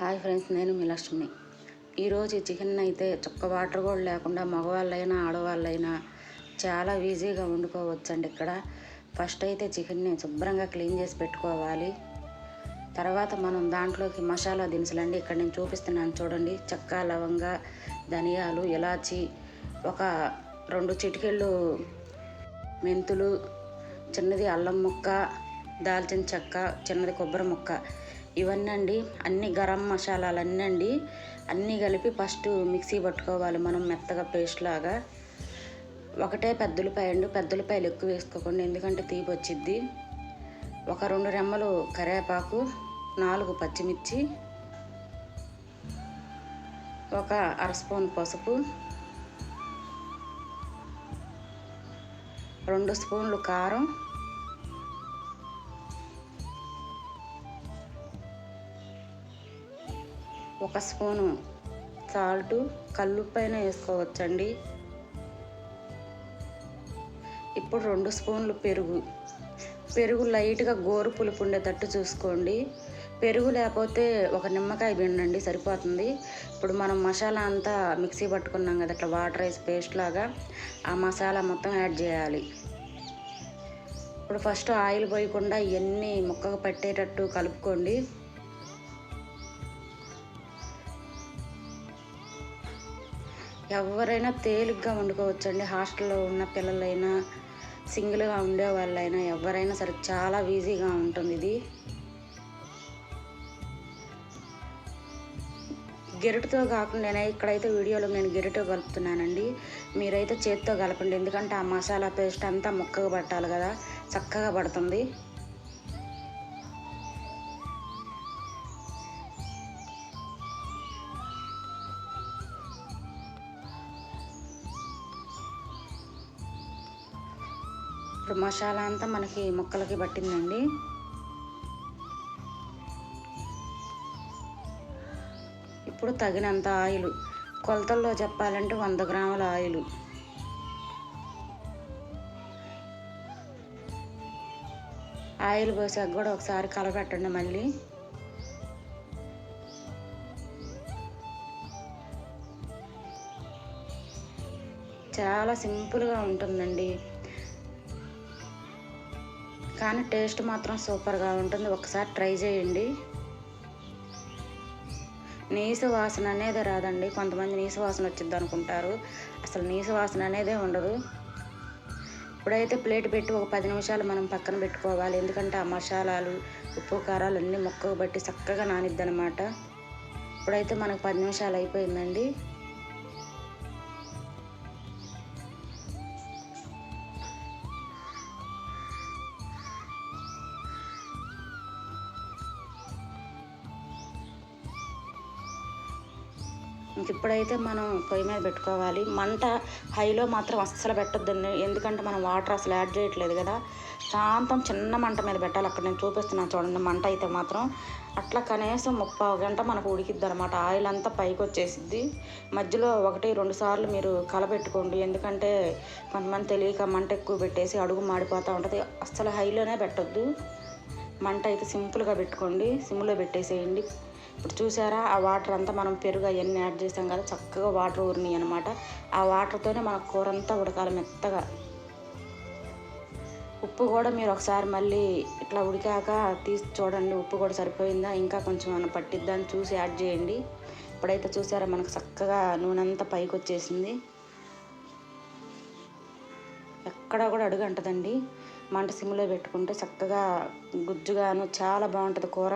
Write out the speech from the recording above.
Hi friends నేను మీ లక్ష్మి. ఈరోజు chicken అయితే చుక్క వాటర్ కూడా లేకుండా మగవాళ్ళైనా ఆడవాళ్ళైనా చాలా ఈజీగా వండుకోవచ్చండి ఇక్కడ. ఫస్ట్ అయితే చికెన్ని శుభ్రంగా క్లీన్ చేసి పెట్టుకోవాలి. తర్వాత మనం దాంట్లోకి మసాలా దినుసులు అండి ఇక్కడ నేను చూపిస్తున్నాను చూడండి. చెక్క లవంగ ధనియాలు ఇలాచి ఒక రెండు చిటికెళ్ళు మెంతులు చిన్నది అల్లం ముక్క దాల్చిన చెక్క చిన్నది కొబ్బరి ముక్క. ఇవన్నీ అండి అన్ని గరం మసాలాలు అన్నీ అండి. అన్నీ కలిపి ఫస్ట్ మిక్సీ పట్టుకోవాలి మనం మెత్తగా పేస్ట్ లాగా. ఒకటే పెద్దలపాయ అండి పెద్దలపాయలు ఎక్కువ వేసుకోకండి ఎందుకంటే తీపి వచ్చిద్ది. ఒక రెండు రెమ్మలు కరివేపాకు నాలుగు పచ్చిమిర్చి ఒక అర స్పూన్ పసుపు రెండు స్పూన్లు కారం ఒక స్పూను సాల్ట్ కల్లుపైన వేసుకోవచ్చండి. ఇప్పుడు రెండు స్పూన్లు పెరుగు. పెరుగు లైట్గా గోరు పులుపు ఉండేటట్టు చూసుకోండి. పెరుగు లేకపోతే ఒక నిమ్మకాయ పిండండి సరిపోతుంది. ఇప్పుడు మనం మసాలా అంతా మిక్సీ పట్టుకున్నాం కదా అట్లా వాటర్ రైస్ పేస్ట్ లాగా ఆ మసాలా మొత్తం యాడ్ చేయాలి. ఇప్పుడు ఫస్ట్ ఆయిల్ పోయకుండా ఇవన్నీ ముక్కకు పట్టేటట్టు కలుపుకోండి. ఎవరైనా తేలిగ్గా వండుకోవచ్చండి. హాస్టల్లో ఉన్న పిల్లలైనా సింగిల్గా ఉండే వాళ్ళైనా ఎవరైనా సరే చాలా ఈజీగా ఉంటుంది ఇది. గెరటుతో కాకుండా నేను ఇక్కడైతే వీడియోలో నేను గెరటితో కలుపుతున్నానండి. మీరైతే చేతితో కలపండి. ఎందుకంటే ఆ మసాలా పేస్ట్ అంతా ముక్కగా పట్టాలి కదా చక్కగా పడుతుంది. ఇప్పుడు మసాలా అంతా మనకి ముక్కలకి పట్టిందండి. ఇప్పుడు తగినంత ఆయిల్ కొలతల్లో చెప్పాలంటే వంద గ్రాముల ఆయిల్. ఆయిల్ పోసాక కూడా ఒకసారి కలపెట్టండి మళ్ళీ. చాలా సింపుల్గా ఉంటుందండి. కానీ టేస్ట్ మాత్రం సూపర్గా ఉంటుంది. ఒకసారి ట్రై చేయండి. నీసు వాసన అనేది రాదండి. కొంతమంది నీసు వాసన వచ్చింది అనుకుంటారు. అసలు నీసు వాసన అనేదే ఉండదు. ఇప్పుడైతే ప్లేట్ పెట్టి ఒక పది నిమిషాలు మనం పక్కన పెట్టుకోవాలి. ఎందుకంటే ఆ మసాలాలు ఉప్పు కారాలు అన్నీ మొక్కకు బట్టి చక్కగా నానిద్ది అనమాట ఇప్పుడైతే మనకు పది నిమిషాలు అయిపోయిందండి. ఇంక ఇప్పుడైతే మనం పొయ్యి మీద పెట్టుకోవాలి. మంట హైలో మాత్రం అస్సలు పెట్టద్దండి. ఎందుకంటే మనం వాటర్ అసలు యాడ్ చేయట్లేదు కదా. శాంతం చిన్న మంట మీద పెట్టాలి. అక్కడ నేను చూపిస్తున్నాను చూడండి. మంట అయితే మాత్రం అట్లా కనీసం ముప్పై గంట మనకు ఉడికిద్ది అనమాట ఆయిల్ అంతా పైకి వచ్చేసిద్ది. మధ్యలో ఒకటి రెండు సార్లు మీరు కలబెట్టుకోండి ఎందుకంటే కొంతమంది తెలియక మంట ఎక్కువ పెట్టేసి అడుగు మాడిపోతూ ఉంటుంది. అస్సలు హైలోనే పెట్టొద్దు. మంట అయితే సింపుల్గా పెట్టుకోండి. సిమ్లో పెట్టేసేయండి. ఇప్పుడు చూసారా ఆ వాటర్ అంతా మనం పెరుగు అవన్నీ యాడ్ చేసాం కదా చక్కగా వాటర్ ఊరినాయి అనమాట ఆ వాటర్తోనే మన కూర అంతా ఉడకాలి మెత్తగా. ఉప్పు కూడా మీరు ఒకసారి మళ్ళీ ఇట్లా ఉడికాక తీసి చూడండి ఉప్పు కూడా సరిపోయిందా ఇంకా కొంచెం మనం పట్టిద్దా అని చూసి యాడ్ చేయండి. ఇప్పుడైతే చూసారా మనకు చక్కగా నూనె అంతా పైకి వచ్చేసింది. ఎక్కడ కూడా అడుగు అంటదండి మంట సిమ్లో పెట్టుకుంటే చక్కగా గుజ్జుగాను చాలా బాగుంటుంది కూర.